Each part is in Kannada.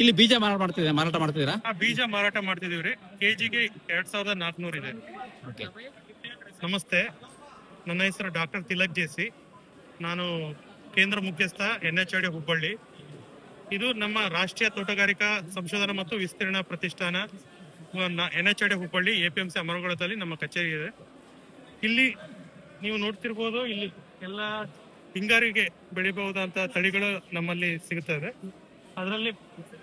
ಇಲ್ಲಿ ಬೀಜ ಮಾರಾಟ ಮಾಡ್ತಿದ್ದೀರಾ? ಮಾರಾಟ ಮಾಡ್ತಿದ್ದೀರಾ? ಆ ಬೀಜ ಮಾರಾಟ ಮಾಡ್ತಿದೀವ್ರಿ ಕೆಜಿಗೆ ಎರಡ್ ಸಾವಿರದ ನಾಲ್ಕುನೂರು ಇದೆ. ನಮಸ್ತೆ. ನನ್ನ ಹೆಸರು ಡಾಕ್ಟರ್ ತಿಲಕ್ ಜೇಸಿ. ನಾನು ಕೇಂದ್ರ ಮುಖ್ಯಸ್ಥ ಎನ್ ಎಚ್ ಡಿ ಹುಬ್ಬಳ್ಳಿ. ಇದು ನಮ್ಮ ರಾಷ್ಟ್ರೀಯ ತೋಟಗಾರಿಕಾ ಸಂಶೋಧನಾ ಮತ್ತು ವಿಸ್ತೀರ್ಣ ಪ್ರತಿಷ್ಠಾನ N H D Hubballi A P M C ಅಮರಗುಳದಲ್ಲಿ ನಮ್ಮ ಕಚೇರಿ ಇದೆ. ಇಲ್ಲಿ ನೀವು ನೋಡ್ತಿರ್ಬೋದು ಇಲ್ಲಿ ಎಲ್ಲ ಹಿಂಗಾರಿಗೆ ಬೆಳಿಬಹುದಂತ ತಳಿಗಳು ನಮ್ಮಲ್ಲಿ ಸಿಗುತ್ತವೆ. ಅದರಲ್ಲಿ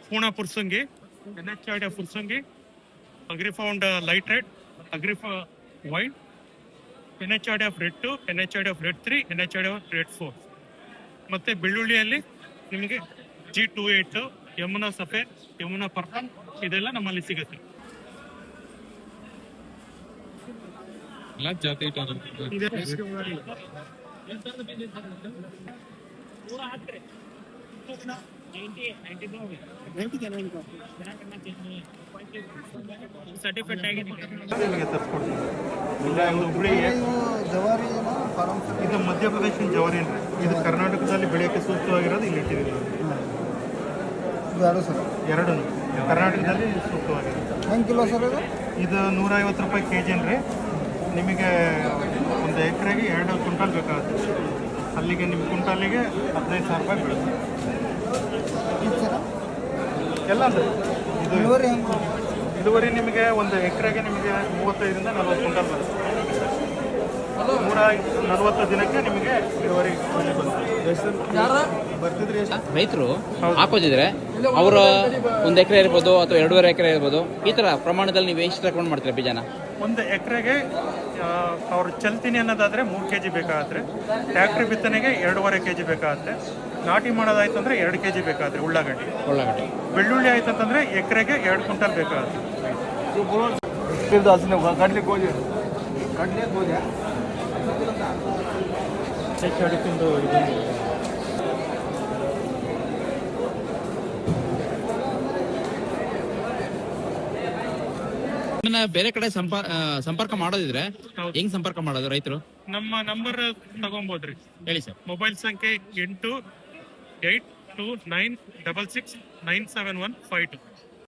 ಪೂರ್ಣ ಪುರ್ಸಂಗಿ N H R D ಪುರ್ಸಂಗಿ Agrifound light red Agrifound white N H R D F red two N H R D F red three N H R D F red four ಮತ್ತೆ ಬೆಳ್ಳುಳ್ಳಿಯಲ್ಲಿ ನಿಮಗೆ G two eight Yamuna Safed Yamuna purple ಇದೆಲ್ಲ ನಮ್ಮಲ್ಲಿ ಸಿಗುತ್ತೆ. ಇದೆ. ಹುಬ್ಳಿಗೆ ಜವಾರಿ ಇದು ಮಧ್ಯಪ್ರದೇಶ ಜವಾರಿ ಇದು ಕರ್ನಾಟಕದಲ್ಲಿ ಬೆಳೆಯಕ್ಕೆ ಸೂಕ್ತವಾಗಿರೋದು. ಇಲ್ಲಿ ಇಟ್ಟಿದ್ದೀವಿ ಎರಡು ಸರ್ ಎರಡು ಕರ್ನಾಟಕದಲ್ಲಿ ಸೂಕ್ತವಾಗಿರೋದು ಹೆಂಗೆ ಕಿಲೋ ಸರ್ ಇದು ಇದು ನೂರೈವತ್ತು ರೂಪಾಯಿ ಕೆ ಜಿ ಅನ್ರಿ ನಿಮಗೆ ಒಂದು ಎಕರೆಗೆ ಎರಡು ಕ್ವಿಂಟಲ್ ಬೇಕಾಗುತ್ತೆ. ಅಲ್ಲಿಗೆ ನಿಮ್ಮ ಕ್ವಿಂಟಲಿಗೆ ಹದಿನೈದು ಸಾವಿರ ರೂಪಾಯಿ ಬೀಳುತ್ತೆ ಎಲ್ಲ ಇದು ಇಳುವರಿ ಹೆಂಗೆ? ಇಳುವರಿ ನಿಮಗೆ ಒಂದು ಎಕರೆಗೆ ನಿಮಗೆ ಮೂವತ್ತೈದರಿಂದ ನಲವತ್ತು ಕ್ವಿಂಟಲ್ ಬರುತ್ತೆ. ನೂರ ನಲವತ್ತು ದಿನಕ್ಕೆ ನಿಮಗೆ ಇಳುವರಿ ಬರುತ್ತೆ ಬರ್ತಿದ್ರಿ ರೈತರು ಹಾಕೋದಿದ್ರೆ ಅವರು ಒಂದು ಎಕರೆ ಇರ್ಬೋದು ಅಥವಾ ಎರಡೂವರೆ ಎಕರೆ ಇರ್ಬೋದು ಈ ತರ ಪ್ರಮಾಣದಲ್ಲಿ ನೀವು ಎಷ್ಟು ತಗೊಂಡು ಮಾಡ್ತೀರಾ ಬೀಜನ? ಒಂದು ಎಕರೆಗೆ ಅವ್ರು ಚಲ್ತೀನಿ ಅನ್ನೋದಾದ್ರೆ ಮೂರು ಕೆ ಜಿ ಬೇಕಾಗತ್ತೆ. ಟ್ಯಾಕ್ಟ್ರಿ ಬಿತ್ತನೆಗೆ ಎರಡೂವರೆ ಕೆ ಜಿ ಬೇಕಾಗತ್ತೆ. ನಾಟಿ ಮಾಡೋದಾಯ್ತು ಅಂದ್ರೆ ಎರಡು ಕೆ ಜಿ ಬೇಕಾದ್ರೆ ಉಳ್ಳಾಗಡ್ಡಿ. ಉಳ್ಳಾಗಡ್ಡಿ. ಬೆಳ್ಳುಳ್ಳಿ ಆಯ್ತು ಅಂತಂದ್ರೆ ಎಕರೆಗೆ ಎರಡು ಕ್ವಿಂಟಲ್ ಬೇಕಾಗುತ್ತೆ. ಬೇರೆ ಕಡೆ ಸಂಪರ್ಕ ಮಾಡೋದಿದ್ರೆ. ಹೆಂಗ್ ಸಂಪರ್ಕ ಮಾಡೋದು ರೈತರು? ನಮ್ಮ ನಂಬರ್ ತಗೊಂಬೋದ್ರಿ. ಹೇಳಿ ಸರ್. ಮೊಬೈಲ್ ಸಂಖ್ಯೆ ಎಂಟು eight two nine double six nine seven one five two